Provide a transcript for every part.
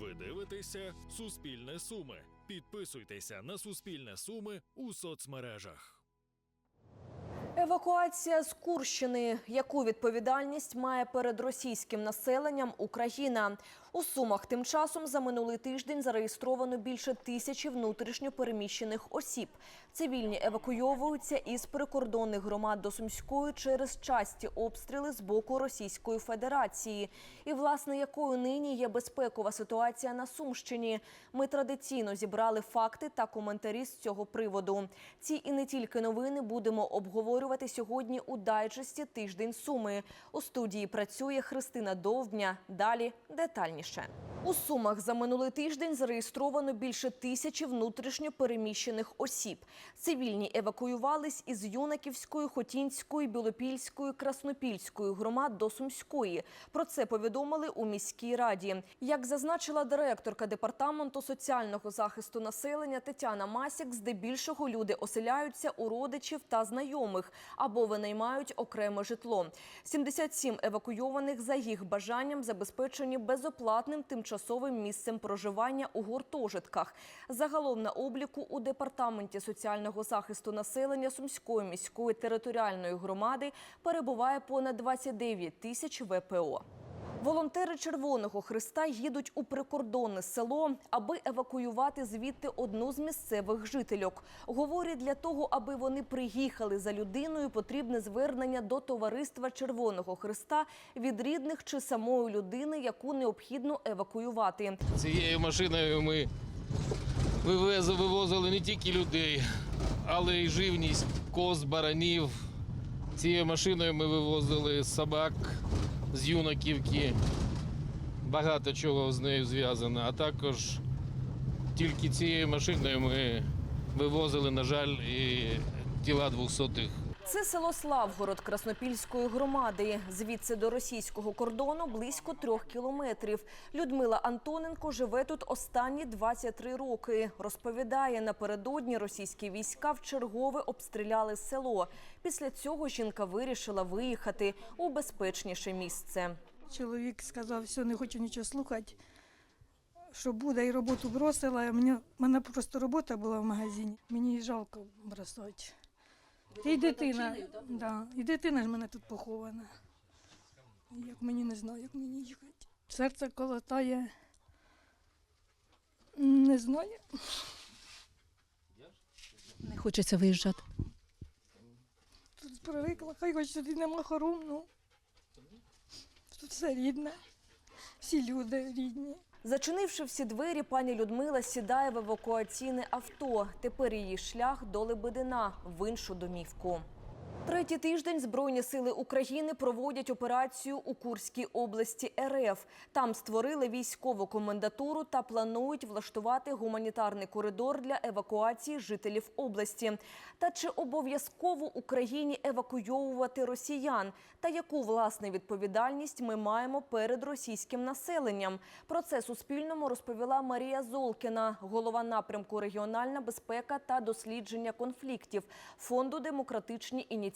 Ви дивитеся Суспільне Суми. Підписуйтеся на Суспільне Суми у соцмережах. Евакуація з Курщини. Яку відповідальність має перед російським населенням Україна? У Сумах тим часом за минулий тиждень зареєстровано більше тисячі внутрішньо переміщених осіб. Цивільні евакуйовуються із прикордонних громад до Сумської через часті обстріли з боку Російської Федерації. І власне якою нині є безпекова ситуація на Сумщині. Ми традиційно зібрали факти та коментарі з цього приводу. Ці і не тільки новини будемо обговорювати сьогодні у дайджесті Тиждень Суми. У студії працює Христина Довбня. Далі детальніше. У Сумах за минулий тиждень зареєстровано більше тисячі внутрішньо переміщених осіб. Цивільні евакуювались із Юнаківської, Хотінської, Білопільської, Краснопільської громад до Сумської. Про це повідомили у міській раді. Як зазначила директорка департаменту соціального захисту населення Тетяна Масік, здебільшого люди оселяються у родичів та знайомих або винаймають окреме житло. 77 евакуйованих за їх бажанням забезпечені безоплатним тимчасовим місцем проживання у гуртожитках. Загалом на обліку у департаменті соціального захисту населення Сумської міської територіальної громади перебуває понад 29 тисяч ВПО. Волонтери Червоного Христа їдуть у прикордонне село, аби евакуювати звідти одну з місцевих жительок. Говорять, для того, аби вони приїхали за людиною, потрібне звернення до товариства Червоного Христа від рідних чи самої людини, яку необхідно евакуювати. Цією машиною ми вивезли, вивозили не тільки людей, але й живність, коз, баранів. Цією машиною ми вивозили собак з юнаківки. Багато чого з нею зв'язано. А також тільки цією машиною ми вивозили, на жаль, і тіла двохсотих Це село Славгород Краснопільської громади. Звідси до російського кордону близько трьох кілометрів. Людмила Антоненко живе тут останні 23 роки. Розповідає, напередодні російські війська вчергове обстріляли село. Після цього жінка вирішила виїхати у безпечніше місце. Чоловік сказав, все, не хочу нічого слухати, що буде, і роботу бросила. Мені, мене просто робота була в магазині. Мені жалко бросати. І дитина, да, і дитина ж мене тут похована. Як мені не знаю, як мені їхати. Серце колотає. Не знаю. Не хочеться виїжджати. Тут привикла, хай хоч сюди нема хором, ну. Тут все рідне, всі люди рідні. Зачинивши всі двері, пані Людмила сідає в евакуаційне авто. Тепер її шлях до Лебедина в іншу домівку. Третій тиждень Збройні сили України проводять операцію у Курській області РФ. Там створили військову комендатуру та планують влаштувати гуманітарний коридор для евакуації жителів області. Та чи обов'язково Україні евакуйовувати росіян? Та яку власне відповідальність ми маємо перед російським населенням? Про це Суспільному розповіла Марія Золкіна, голова напрямку регіональна безпека та дослідження конфліктів фонду демократичні ініціативи.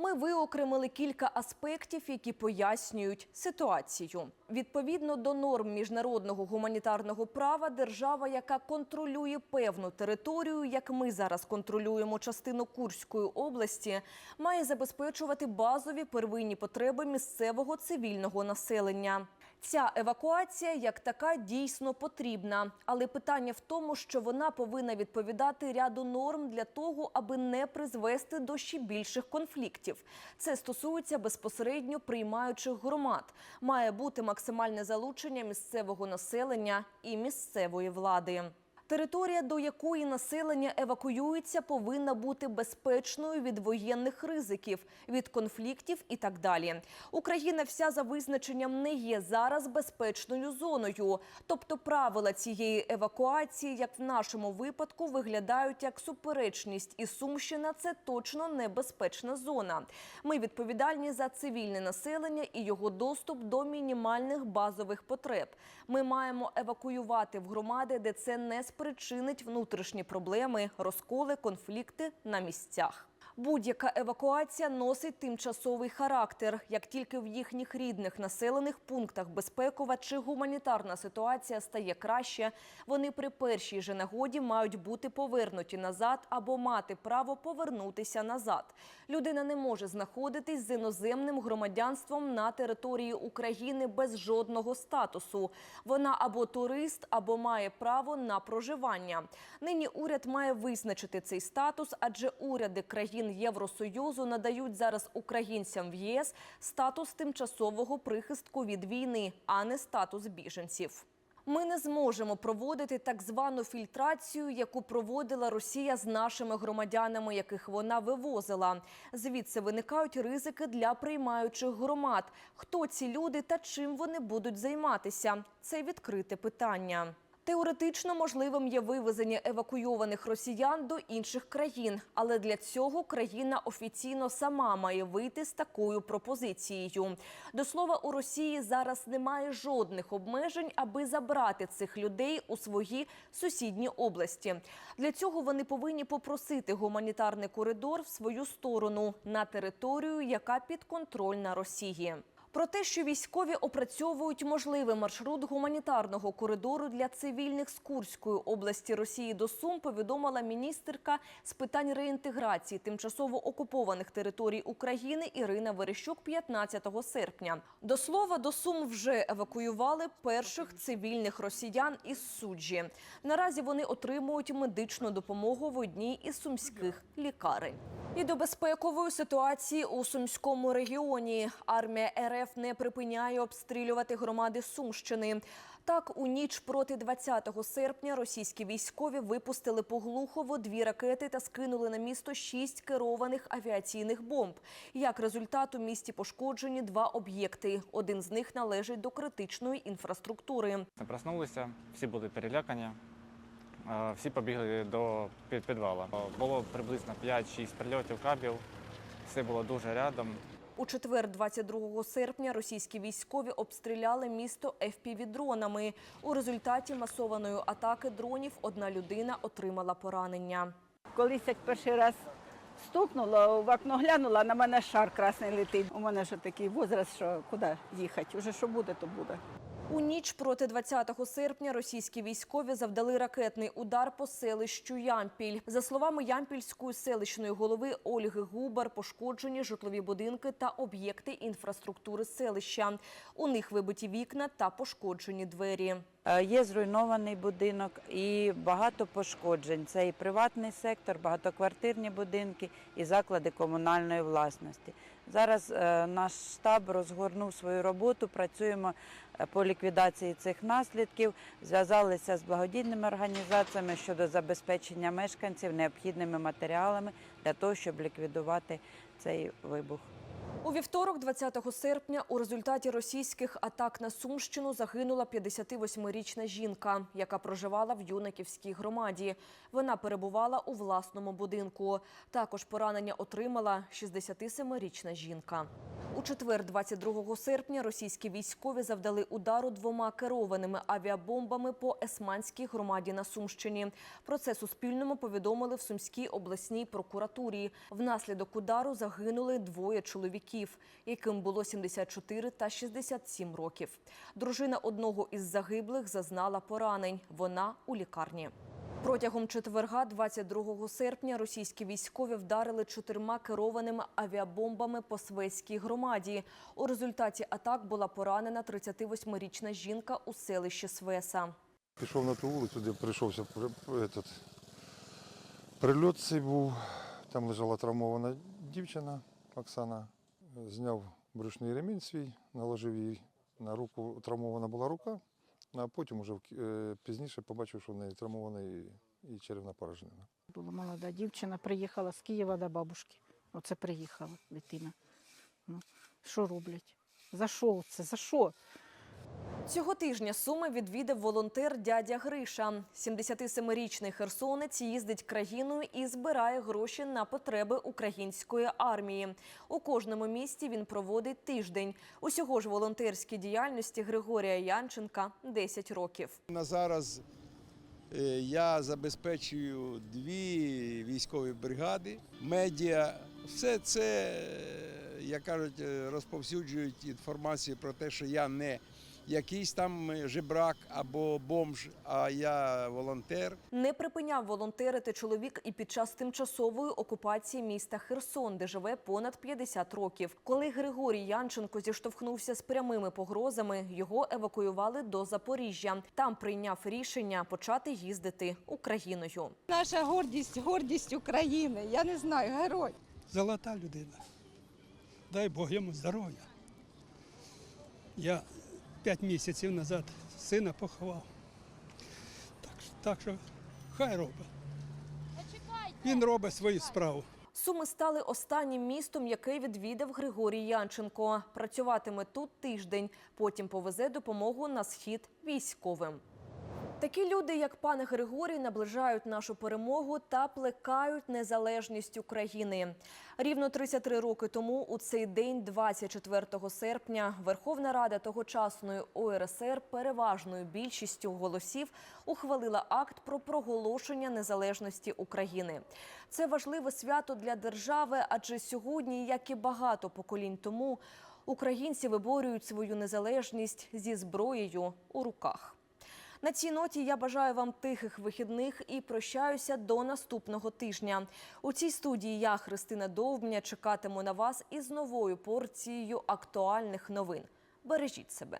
Ми виокремили кілька аспектів, які пояснюють ситуацію. Відповідно до норм міжнародного гуманітарного права, держава, яка контролює певну територію, як ми зараз контролюємо частину Курської області, має забезпечувати базові первинні потреби місцевого цивільного населення. Ця евакуація як така дійсно потрібна, але питання в тому, що вона повинна відповідати ряду норм для того, аби не призвести до ще більших конфліктів. Це стосується безпосередньо приймаючих громад. Має бути максимальне залучення місцевого населення і місцевої влади. Територія, до якої населення евакуюється, повинна бути безпечною від воєнних ризиків, від конфліктів і так далі. Україна вся за визначенням не є зараз безпечною зоною. Тобто правила цієї евакуації, як в нашому випадку, виглядають як суперечність, і Сумщина це точно небезпечна зона. Ми відповідальні за цивільне населення і його доступ до мінімальних базових потреб. Ми маємо евакуювати в громади, де це не спричинить внутрішні проблеми, розколи, конфлікти на місцях. Будь-яка евакуація носить тимчасовий характер. Як тільки в їхніх рідних населених пунктах безпекова чи гуманітарна ситуація стає краще, вони при першій же нагоді мають бути повернуті назад або мати право повернутися назад. Людина не може знаходитись з іноземним громадянством на території України без жодного статусу. Вона або турист, або має право на проживання. Нині уряд має визначити цей статус, адже уряди країн Євросоюзу надають зараз українцям в ЄС статус тимчасового прихистку від війни, а не статус біженців. Ми не зможемо проводити так звану фільтрацію, яку проводила Росія з нашими громадянами, яких вона вивозила. Звідси виникають ризики для приймаючих громад. Хто ці люди та чим вони будуть займатися? Це відкрите питання. Теоретично можливим є вивезення евакуйованих росіян до інших країн, але для цього країна офіційно сама має вийти з такою пропозицією. До слова, у Росії зараз немає жодних обмежень, аби забрати цих людей у свої сусідні області. Для цього вони повинні попросити гуманітарний коридор в свою сторону на територію, яка підконтрольна Росії. Про те, що військові опрацьовують можливий маршрут гуманітарного коридору для цивільних з Курської області Росії до Сум, повідомила міністерка з питань реінтеграції тимчасово окупованих територій України Ірина Верещук 15 серпня. До слова, до Сум вже евакуювали перших цивільних росіян із суджі. Наразі вони отримують медичну допомогу в одній із сумських лікарень. І до безпекової ситуації у сумському регіоні армія РФ не припиняє обстрілювати громади Сумщини. Так, у ніч проти 20 серпня російські військові випустили по Глухову дві ракети та скинули на місто шість керованих авіаційних бомб. Як результат, у місті пошкоджені два об'єкти. Один з них належить до критичної інфраструктури. Проснулися, всі були перелякані. Всі побігли до підвала. Було приблизно 5-6 прильотів кабів. Все було дуже рядом. У четвер, 22 серпня, російські військові обстріляли місто ФПВ-дронами. У результаті масованої атаки дронів одна людина отримала поранення. Колись як перший раз стукнула, в окно глянула, на мене шар красний летить. У мене ж такий возраст, що куди їхати? Уже що буде, то буде. У ніч проти 20 серпня російські військові завдали ракетний удар по селищу Ямпіль. За словами Ямпільської селищної голови Ольги Губар, пошкоджені житлові будинки та об'єкти інфраструктури селища. У них вибиті вікна та пошкоджені двері. Е, Є зруйнований будинок і багато пошкоджень. Це і приватний сектор, багатоквартирні будинки, і заклади комунальної власності. Зараз е, наш штаб розгорнув свою роботу. Працюємо е, по ліквідації цих наслідків. Зв'язалися з благодійними організаціями щодо забезпечення мешканців необхідними матеріалами для того, щоб ліквідувати цей вибух. У вівторок, 20 серпня, у результаті російських атак на Сумщину загинула 58-річна жінка, яка проживала в Юнаківській громаді. Вона перебувала у власному будинку. Також поранення отримала 67-річна жінка. У четвер, 22 серпня, російські військові завдали удару двома керованими авіабомбами по Есманській громаді на Сумщині. Про це Суспільному повідомили в Сумській обласній прокуратурі. Внаслідок удару загинули двоє чоловіків, яким було 74 та 67 років. Дружина одного із загиблих зазнала поранень. Вона у лікарні. Протягом четверга, 22 серпня, російські військові вдарили чотирма керованими авіабомбами по Свеській громаді. У результаті атак була поранена 38-річна жінка у селищі Свеса. Пішов на ту вулицю, де прийшовся при- этот, прильот цей був. Там лежала травмована дівчина Оксана. Зняв брюшний ремінь свій, наложив її на руку, травмована була рука, а потім уже е, пізніше побачив, що в неї травмована і, черевна порожнина. Була молода дівчина, приїхала з Києва до бабушки. Оце приїхала дитина. Ну, що роблять? За що це? За що? Цього тижня Суми відвідав волонтер дядя Гриша. 77-річний херсонець їздить країною і збирає гроші на потреби української армії. У кожному місті він проводить тиждень. Усього ж волонтерській діяльності Григорія Янченка 10 років. На зараз е, я забезпечую дві військові бригади, медіа Все це, е, як кажуть, е, розповсюджують інформацію про те, що я не якийсь там е, жебрак або бомж, а я волонтер. Не припиняв волонтерити чоловік і під час тимчасової окупації міста Херсон, де живе понад 50 років. Коли Григорій Янченко зіштовхнувся з прямими погрозами, його евакуювали до Запоріжжя. Там прийняв рішення почати їздити Україною. Наша гордість, гордість України. Я не знаю, герой. золота людина. Дай Бог йому здоров'я. Я п'ять місяців назад сина поховав. Так, що- так що хай робить. Він робить свою справу. Суми стали останнім містом, яке відвідав Григорій Янченко. Працюватиме тут тиждень, потім повезе допомогу на схід військовим. Такі люди, як пан Григорій, наближають нашу перемогу та плекають незалежність України. Рівно 33 роки тому, у цей день, 24 серпня, Верховна Рада тогочасної ОРСР переважною більшістю голосів ухвалила акт про проголошення незалежності України. Це важливе свято для держави, адже сьогодні, як і багато поколінь тому, українці виборюють свою незалежність зі зброєю у руках. На цій ноті я бажаю вам тихих вихідних і прощаюся до наступного тижня. У цій студії я, Христина Довбня, чекатиму на вас із новою порцією актуальних новин. Бережіть себе.